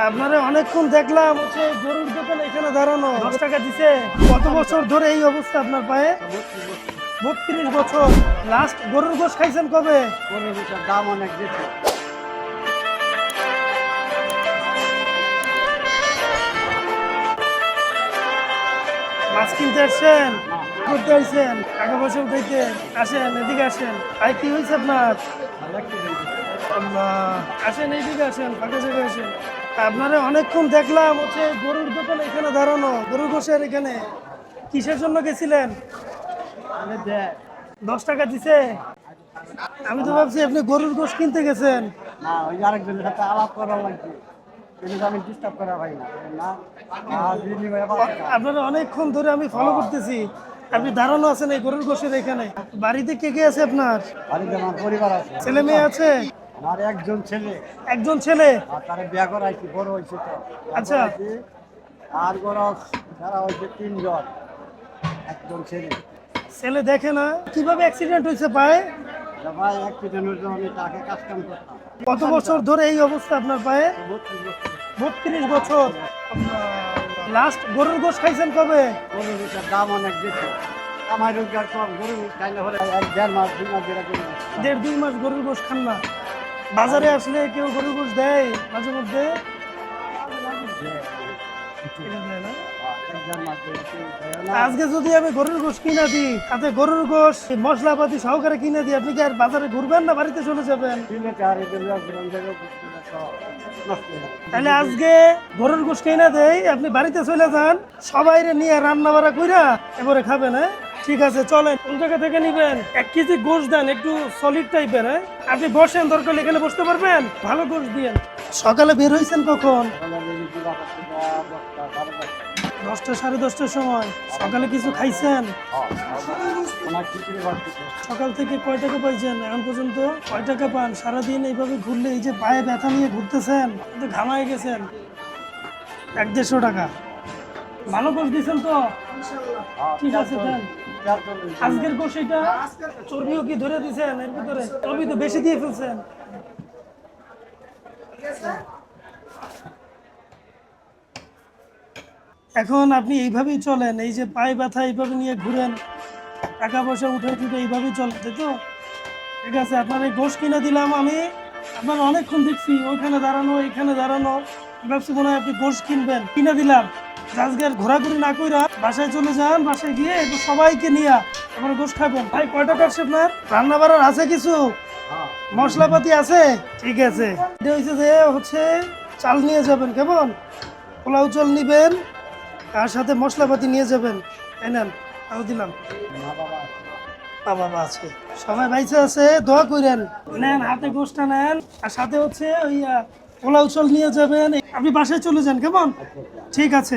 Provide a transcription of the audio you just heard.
আপনারা অনেকক্ষণ দেখলাম হচ্ছে গরুর দোকান এখানে দাঁড়ানো। দশ টাকা দিছে। কত বছর ধরে এই অবস্থা আপনার পায়ে? বত্রিশ বছর। লাস্ট গরুর গোশ খাইছেন কবে? দাম অনেক বেশি। মাছ কিনতে আসছেন? করতে আসছেন? টাকা পয়সা উঠাইতে আসেন এদিকে আসেন। আই কি হয়েছে আপনার? আসেন এইদিকে আসেন ফাঁকা জায়গায় আসেন। আপনারা অনেকক্ষণ দেখলাম হচ্ছে গরুর দোকান এখানে দাঁড়ানো গরুর গোশের এখানে। কিসের জন্য গেছিলেন? দশ টাকা দিছে। আমি তো ভাবছি আপনি গরুর গোশ কিনতে গেছেন। না ওই আরেকজনের সাথে আলাপ করা লাগবে। হয়। আপনারা অনেকক্ষণ ধরে আমি ফলো করতেছি। আপনি দাঁড়ানো আছেন এই গরুর গোশের এখানে। বাড়িতে কে কে আছে আপনার? ছেলে মেয়ে আছে? আমার একজন ছেলে। একজন ছেলে? আর তারা বিয়া করাইছি বড় তো। আচ্ছা। আর বড় তিনজন। একজন ছেলে। ছেলে দেখে না? কীভাবে অ্যাক্সিডেন্ট হয়েছে পায়ে? ভাই অ্যাক্সিডেন্ট হয়েছে আমি তাকে কাজ কাম করতাম। কত বছর ধরে এই অবস্থা আপনার পায়ে? বত্রিশ বছর। বছর। লাস্ট গরুর গোশ খাইছেন কবে? গরুর গোশের দাম অনেক বেশি। কামাই রোজগার কম। গরুর গোশ খাইলে হলে এক দেড় মাস দুই মাস। দেড় দুই মাস গরুর গোশ খান না। বাজারে আসলে কেউ গরুর গোশ দেয় মাঝে মধ্যে। আজকে যদি আমি গরুর গোশ কিনে দিই, তাতে গরুর গোশ, মশলাপাতি সহকারে কিনে দিই, আপনি কি আর বাজারে ঘুরবেন না বাড়িতে চলে যাবেন। তাহলে আজকে গরুর গোশ কিনে দেয় আপনি বাড়িতে চলে যান সবাই নিয়ে রান্না বাড়া কইরা এবারে খাবেন হ্যাঁ ঠিক আছে চলেন। কোন জায়গা থেকে নিবেন? এক কেজি গোশ দেন একটু সলিড টাইপের হ্যাঁ? আপনি বসেন দরকার এখানে বসতে পারবেন? ভালো গোশ দিয়েন। সকালে বের হয়েছেন কখন? দশটা, সাড়ে দশটা। দশটা সাড়ে দশটার সময়। সকালে কিছু খাইছেন। সকাল থেকে কয় টাকা পাইছেন? এখন পর্যন্ত কয় টাকা পান? সারাদিন এইভাবে ঘুরলে এই যে পায়ে ব্যথা নিয়ে ঘুরতেছেন ঘামায় গেছেন। এক দেড়শো টাকা। ভালো কোষ দিয়েছেন তো? ঠিক আছে। আজকের কোষ এটা চর্বিও কি ধরে দিয়েছেন এর ভিতরে চর্বি তো বেশি দিয়ে ফেলছেন। এখন আপনি এইভাবেই চলেন এই যে পায়ে ব্যথা এইভাবে নিয়ে ঘুরেন টাকা পয়সা উঠে উঠে এইভাবেই চলেন তাই তো? ঠিক আছে আপনার এই গোশ কিনে দিলাম আমি আপনার অনেকক্ষণ দেখছি ওইখানে দাঁড়ানো এইখানে দাঁড়ানো। ভাবছি মনে হয় আপনি গোশ কিনবেন। কিনে দিলাম। আজকে আর ঘোরাঘুরি না কইরা বাসায় চলে যান, বাসায় গিয়ে একটু সবাইকে নিয়ে আপনার গোশ খাবেন। ভাই, কয়টা কাটছে আপনার রান্না বাড়ার আছে কিছু। মশলাপাতি আছে? ঠিক আছে। হচ্ছে যে, হচ্ছে চাল নিয়ে যাবেন, কেমন? পোলাও চাল নিবেন আর সাথে মশলাপাতি নিয়ে যাবেন। এই নেন, আরও দিলাম। বাবা আছে। সবাই বাইসে আছে, দোয়া করেন নেন, হাতে গোষ্ঠটা নেন, আর সাথে হচ্ছে ওই পোলাও চাল নিয়ে যাবেন। আপনি বাসায় চলে যান, কেমন? ঠিক আছে।